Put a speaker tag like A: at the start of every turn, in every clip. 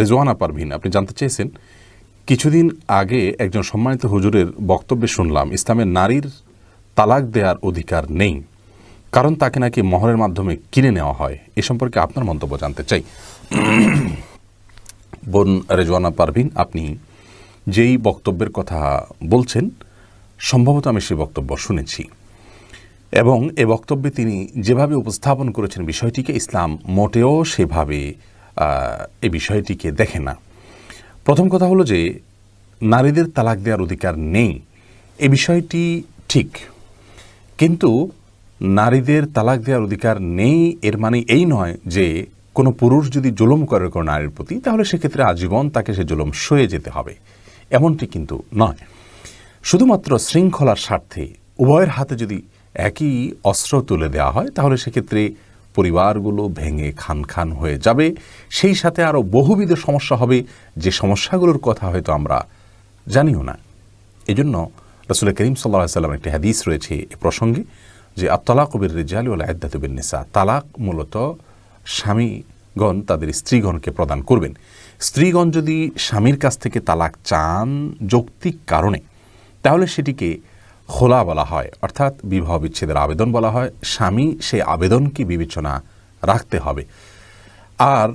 A: রেজওয়ানা পারভিন, আপনি জানতে চেয়েছেন? কিছুদিন আগে একজন সম্মানিত হুজুরের বক্তব্যে শুনলাম, ইসলামের নারীর তালাক দেওয়ার অধিকার নেই, কারণ তাকে নাকি মহরের মাধ্যমে কিনে নেওয়া হয়। এ সম্পর্কে আপনার মন্তব্য জানতে চাই। বোন রেজওয়ানা পারভিন, আপনি যেই বক্তব্যের কথা বলছেন, সম্ভবত আমি সেই বক্তব্য শুনেছি। এবং এ বক্তব্যে তিনি যেভাবে উপস্থাপন করেছেন বিষয়টিকে, ইসলাম মোটেও সেভাবে এই বিষয়টিকে দেখে না। প্রথম কথা হলো যে, নারীদের তালাক দেওয়ার অধিকার নেই। এ বিষয়টি ঠিক। কিন্তু নারীদের তালাক দেওয়ার অধিকার নেই, এর মানে এই নয় যে, কোনো পুরুষ যদি জুলুম করে কোনো নারীর প্রতি, তাহলে সেক্ষেত্রে আজীবন তাকে সে জুলুম সয়ে যেতে হবে। এমনটি কিন্তু নয়। শুধুমাত্র শৃঙ্খলার স্বার্থে উভয়ের হাতে যদি একই অস্ত্র তুলে দেওয়া হয়, তাহলে সেক্ষেত্রে পরিবারগুলো ভেঙে খান খান হয়ে যাবে। সেই সাথে আরও বহুবিধ সমস্যা হবে। যে সমস্যাগুলোর কথা হয়তো আমরা জানিও না। এজন্য রসুল করিম সাল্লাহ সাল্লাম একটি হাদিস রয়েছে এ প্রসঙ্গে যে আত্তলা কবির রেজাল ওলা নিসা। তালাক মূলত স্বামীগণ তাদের স্ত্রীগণকে প্রদান করবেন। স্ত্রীগণ যদি স্বামীর কাছ থেকে তালাক চান যৌক্তিক কারণে, তাহলে সেটিকে খোলা বলা হয়, অর্থাৎ বিবাহ বিচ্ছেদের আবেদন বলা হয়। স্বামী সেই আবেদনকে বিবেচনা রাখতে হবে। আর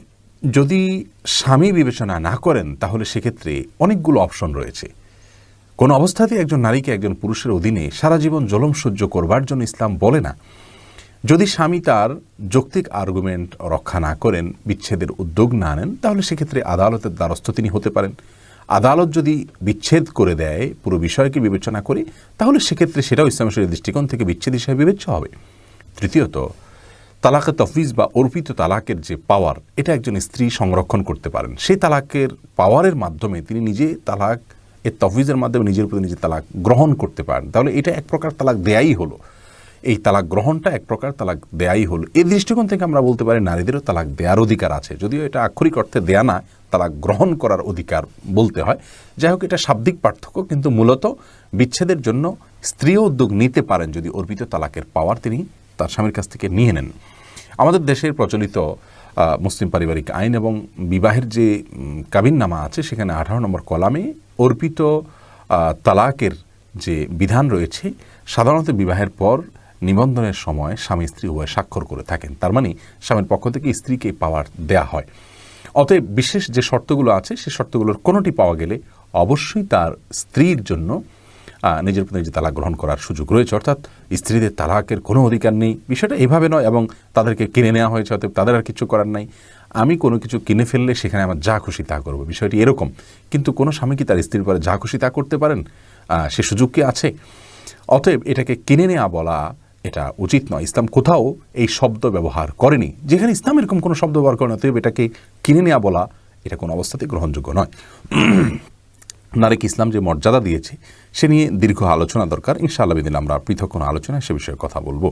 A: যদি স্বামী বিবেচনা না করেন, তাহলে সেক্ষেত্রে অনেকগুলো অপশন রয়েছে। কোন অবস্থাতেই একজন নারীকে একজন পুরুষের অধীনে সারা জীবন জলম সহ্য করবার জন্য ইসলাম বলে না। যদি স্বামী তার যৌক্তিক আর্গুমেন্ট রক্ষা না করেন, বিচ্ছেদের উদ্যোগ না নেন, তাহলে সেক্ষেত্রে আদালতের দ্বারস্থ তিনি হতে পারেন। আদালত যদি বিচ্ছেদ করে দেয়, পুরো বিষয়কে বিবেচনা করে, তাহলে সেক্ষেত্রে সেটাও ইসলামের দৃষ্টিকোণ থেকে বিচ্ছেদ হিসেবে বিবেচ্য হবে। তৃতীয়ত তালাকে তফিজ বা অর্পিত তালাকের যে পাওয়ার, এটা একজন স্ত্রী সংরক্ষণ করতে পারেন। সেই তালাকের পাওয়ারের মাধ্যমে তিনি নিজে তালাক এর তফিজের মাধ্যমে নিজের প্রতি নিজে তালাক গ্রহণ করতে পারেন। তাহলে এটা এক প্রকার তালাক দেয়াই হলো। এই তালাক গ্রহণটা এক প্রকার তালাক দেয়াই হলো। এই দৃষ্টিকোণ থেকে আমরা বলতে পারি নারীদেরও তালাক দেওয়ার অধিকার আছে। যদিও এটা আক্ষরিক অর্থে দেয়া না, তালাক গ্রহণ করার অধিকার বলতে হয়। যাই হোক, এটা শাব্দিক পার্থক্য, কিন্তু মূলত বিচ্ছেদের জন্য স্ত্রীও উদ্যোগ নিতে পারেন যদি অর্পিত তালাকের পাওয়ার তিনি তার স্বামীর কাছ থেকে নিয়ে নেন। আমাদের দেশের প্রচলিত মুসলিম পারিবারিক আইন এবং বিবাহের যে কাবিননামা আছে, সেখানে আঠারো নম্বর কলামে অর্পিত তালাকের যে বিধান রয়েছে, সাধারণত বিবাহের পর নিবন্ধনের সময় স্বামী স্ত্রী উভয় স্বাক্ষর করে থাকেন। তার মানে স্বামীর পক্ষ থেকে স্ত্রীকে পাওয়ার দেয়া হয়। অতএব বিশেষ যে শর্তগুলো আছে সেই শর্তগুলোর কোনোটি পাওয়া গেলে অবশ্যই তার স্ত্রীর জন্য নিজের প্রতি নিজে তালাক গ্রহণ করার সুযোগ রয়েছে। অর্থাৎ স্ত্রীদের তালাকের কোনো অধিকার নেই। বিষয়টা এভাবে নয় এবং তাদেরকে কিনে নেওয়া হয়েছে, অতএব তাদের আর কিছু করার নাই। আমি কোনো কিছু কিনে ফেললে সেখানে আমার যা খুশি তা করব। বিষয়টি এরকম। কিন্তু কোনো স্বামী কি তার স্ত্রীর পরে যা খুশি তা করতে পারেন? সে সুযোগ কি আছে? অতএব এটাকে কিনে নেওয়া বলা এটা উচিত নয়। ইসলাম কোথাও এই শব্দ ব্যবহার করেনি। যেখানে ইসলাম এরকম কোনো শব্দ ব্যবহার করে না তবে এটাকে কিনে নেওয়া বলা এটা কোনো অবস্থাতে গ্রহণযোগ্য নয়। নারীকে ইসলাম যে মর্যাদা দিয়েছে, সে নিয়ে দীর্ঘ আলোচনা দরকার। ইনশাআল্লাহ বিদিন আমরা পৃথক কোনো আলোচনায় সে বিষয়ে কথা বলব।